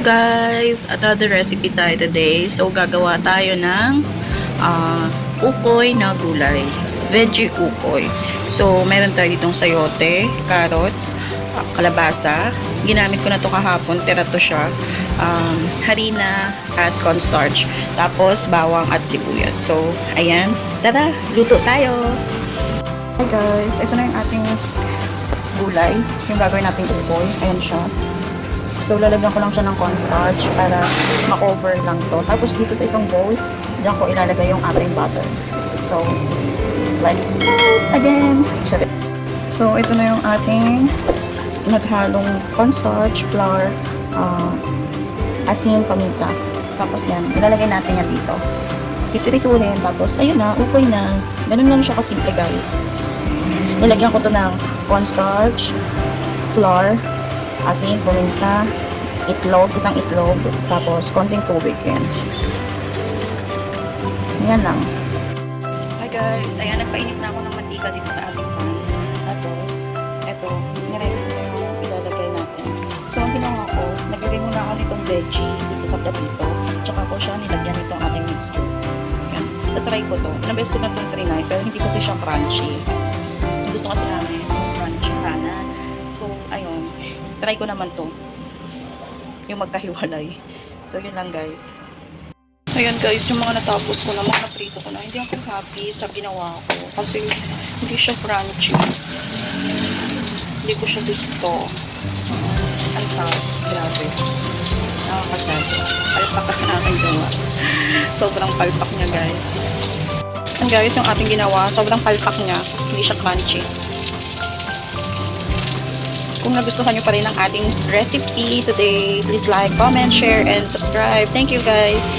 guys! Another recipe tayo today. So, gagawa tayo ng ah, ukoy na gulay. Veggie ukoy. So, meron tayo ditong sayote, carrots, ah, kalabasa. Ginamit ko na to kahapon. Tira to siya. Um, harina at cornstarch. Tapos, bawang at sibuyas. So, ayan. Tara, luto tayo! Hi guys! Ito na yung ating gulay. Yung gagawin nating ukoy. Ayan siya. So, lalagyan ko lang siya ng cornstarch para ma-cover lang to. Tapos, dito sa isang bowl, diyan ko ilalagay yung ating butter. So, let's start again. Charit. So, ito na yung ating naghalong cornstarch, flour, ah, asin, paminta. Tapos yan, ilalagay natin yan dito. Itirituhin, tapos ayun na, ukoy na. Ganun lang siya kasimple guys. Nilagyan ko to ng cornstarch, flour, asin, paminta, itlog, isang itlog, tapos konting tubig yan. Yan lang. Hi guys, ayan, nagpainit na ako ng mantika dito sa ating pan. Tapos, eto, ko na yung ilalagay natin. So, ang ginawa ko, naglagay muna ako nitong veggie dito sa platito. Tsaka ko siya nilagyan nitong ating mixture. Yan. Tatry ko to. Ilang beses ko na itong trinay, pero hindi kasi siya crunchy. Gusto kasi Try ko naman to. Yung magkahiwalay. So, yun lang guys. Ayan guys, yung mga natapos ko na, mga naprito ko na, hindi ako happy sa ginawa ko. Kasi hindi siya crunchy. Hindi ko siya gusto. Ang sarap. Grabe. Nakakasad. Palpak kasi na aking gawa. Sobrang palpak niya guys. Ayan guys, yung ating ginawa, sobrang palpak niya. Hindi siya crunchy. Kung nagustuhan nyo pa rin ang ating recipe today, please like, comment, share, and subscribe. Thank you guys!